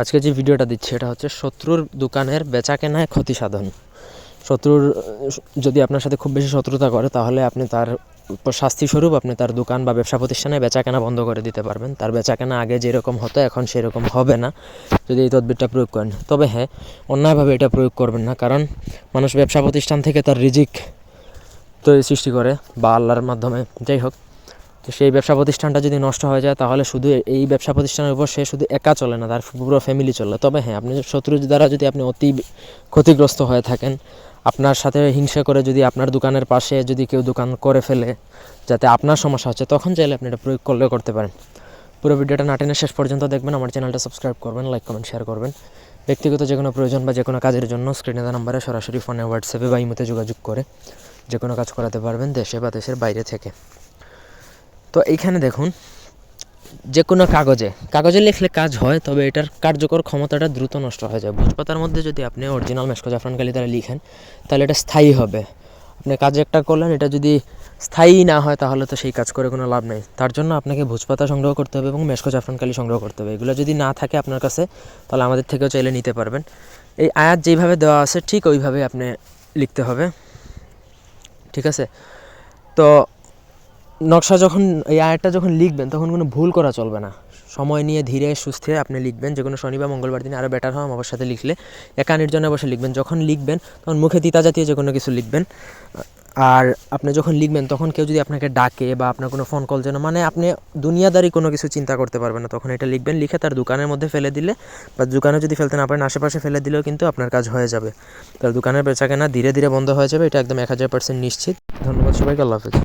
আজকে যে ভিডিওটা দিচ্ছি, এটা হচ্ছে শত্রুর দোকানের বেচা কেনায় ক্ষতি সাধন। শত্রুর, যদি আপনার সাথে খুব বেশি শত্রুতা করে, তাহলে আপনি তার শাস্তি স্বরূপ আপনি তার দোকান বা ব্যবসা প্রতিষ্ঠানে বেচা কেনা বন্ধ করে দিতে পারবেন। তার বেচা কেনা আগে যেরকম হতো, এখন সেরকম হবে না, যদি এই তদবিরটা প্রয়োগ করেন। তবে হ্যাঁ অন্যায়ভাবে এটা প্রয়োগ করবেন না, কারণ মানুষ ব্যবসা প্রতিষ্ঠান থেকে তার রিজিক তৈরি সৃষ্টি করে, বা আল্লাহর মাধ্যমে। যাই হোক তো সেই ব্যবসা প্রতিষ্ঠানটা যদি নষ্ট হয়ে যায়, তাহলে শুধু এই ব্যবসা প্রতিষ্ঠানের উপর সে শুধু একা চলে না, তার পুরো ফ্যামিলি চলে। তবে হ্যাঁ আপনি শত্রু দ্বারা যদি আপনি অতি ক্ষতিগ্রস্ত হয়ে থাকেন, আপনার সাথে হিংসা করে যদি আপনার দোকানের পাশে যদি কেউ দোকান করে ফেলে, যাতে আপনার সমস্যা হচ্ছে, তখন চাইলে আপনি এটা প্রয়োগ করলে করতে পারেন। পুরো ভিডিওটা না টেনে শেষ পর্যন্ত দেখবেন, আমার চ্যানেলটা সাবস্ক্রাইব করবেন লাইক কমেন্ট শেয়ার করবেন। ব্যক্তিগত যে কোনো প্রয়োজন বা যে কোনো কাজের জন্য স্ক্রিনে দেওয়া নাম্বারে সরাসরি ফোনে হোয়াটসঅ্যাপে বা ইমোতে যোগাযোগ করে যে কোনো কাজ করাতে পারবেন দেশে বা দেশের বাইরে থেকে। তো এইখানে দেখুন যে কোনো কাগজে কাগজে লিখলে কাজ হয়, তবে এটার কার্যকর ক্ষমতাটা দ্রুত নষ্ট হয়ে যায়। ভোজপাতার মধ্যে যদি আপনি অরিজিনাল মেশকো জাফরান কালি দ্বারা লিখেন, তাহলে এটা স্থায়ী হবে। আপনি কাজ একটা করলেন, এটা যদি স্থায়ী না হয়, তাহলে তো সেই কাজ করে কোনো লাভ নেই। তার জন্য আপনাকে ভোজপাতা সংগ্রহ করতে হবে এবং মেশকো জাফরান কালি সংগ্রহ করতে হবে। এগুলো যদি না থাকে আপনার কাছে, তাহলে আমাদের থেকেও চাইলে নিতে পারবেন। এই আয়াত যেইভাবে দেওয়া আছে, ঠিক ওইভাবে আপনি লিখতে হবে। ঠিক আছে? তো নকশা যখন, এই আয়াতটা যখন লিখবেন, তখন কোনো ভুল করা চলবে না। সময় নিয়ে ধীরে সুস্থে আপনি লিখবেন। যে কোনো শনিবার মঙ্গলবার দিনে আরও বেটার হয় আমার সাথে লিখলে। একা নির্জনে বসে লিখবেন। যখন লিখবেন, তখন মুখে তিতা জাতীয় যে কোনো কিছু লিখবেন। আর আপনি যখন লিখবেন, তখন কেউ যদি আপনাকে ডাকে বা আপনার কোনো ফোন কল যেন মানে আপনি দুনিয়াদারি কোনো কিছু চিন্তা করতে পারবেন না, তখন এটা লিখবেন। লিখে তার দোকানের মধ্যে ফেলে দিলে, বা দোকানে যদি ফেলতে না পারেন, আশেপাশে ফেলে দিলেও কিন্তু আপনার কাজ হয়ে যাবে। তার দোকানের বেচা কেনা ধীরে ধীরে বন্ধ হয়ে যাবে। এটা একদম এক হাজার পার্সেন্ট নিশ্চিত। ধন্যবাদ সবাইকে, আল্লাহ হাফিজ।